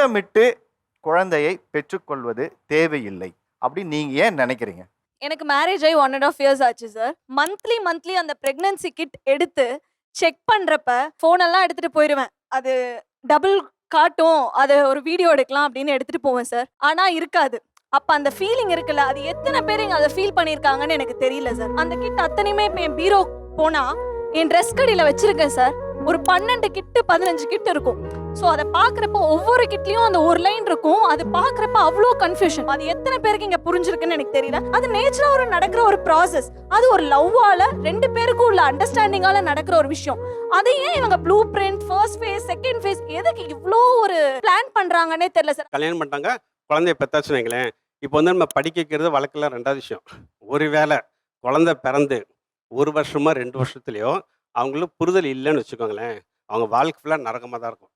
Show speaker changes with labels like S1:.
S1: திட்டமிட்டு குழந்தையை பெற்றுக்கொள்வது தேவையில்லை. அப்படின்னு நீங்க ஏன் நினைக்கிறீங்க?
S2: எனக்கு மேரேஜ் ஆகி ஒன் அண்ட் ஆஃப் இயர்ஸ் ஆச்சு சார் மந்த்லி மந்த்லி அந்த ப்ரெக்னன்சி கிட் எடுத்து செக் பண்ணுறப்ப ஃபோனெல்லாம் எடுத்துகிட்டு எடுத்துட்டு போயிடுவேன் அது டபுள் காட்டும். அதை ஒரு வீடியோ எடுக்கலாம் அப்படின்னு எடுத்துட்டு போவேன் சார் ஆனால் இருக்காது. அப்போ அந்த ஃபீலிங் இருக்குல்ல அது எத்தனை பேர் இங்கே அதை ஃபீல் பண்ணியிருக்காங்கன்னு எனக்கு தெரியல சார் அந்த கிட் அத்தனையுமே இப்போ என் பீரோ போனால் என் ட்ரெஸ் கடையில் வச்சுருக்கேன் சார் ஒரு பன்னெண்டு கிட்டு பதினஞ்சு கிட் இருக்கும். ஸோ அதை பார்க்குறப்ப ஒவ்வொரு கிட்லேயும் அந்த ஒரு லைன் இருக்கும். அது பார்க்குறப்ப அவ்வளோ கன்ஃபியூஷன் அது எத்தனை பேருக்கு இங்கே புரிஞ்சிருக்குன்னு எனக்கு தெரியல. அது நேச்சராக ஒரு நடக்கிற ஒரு ப்ராசஸ் அது ஒரு லவ்வால ரெண்டு பேருக்கும் உள்ள அண்டர்ஸ்டாண்டிங்கால நடக்கிற ஒரு விஷயம். அதை ஏன் இவங்க blue print first phase second phase எதுக்கு இவ்வளோ ஒரு பிளான் பண்ணுறாங்கன்னே தெரியல சார்.
S3: கல்யாணம் பண்ணிட்டாங்க. குழந்தைய பெற்றாச்சுன்னு வைங்களேன். இப்போ வந்து நம்ம படிக்க வைக்கிறது வழக்கில் ரெண்டாவது விஷயம். ஒரு வேளை குழந்தை பிறந்து ஒரு வருஷமோ ரெண்டு வருஷத்துலையோ அவங்களுக்கு புரிதல் இல்லைன்னு வச்சுக்கோங்களேன். அவங்க வாழ்க்கை ஃபுல்லாக நரகமாக தான் இருக்கும்.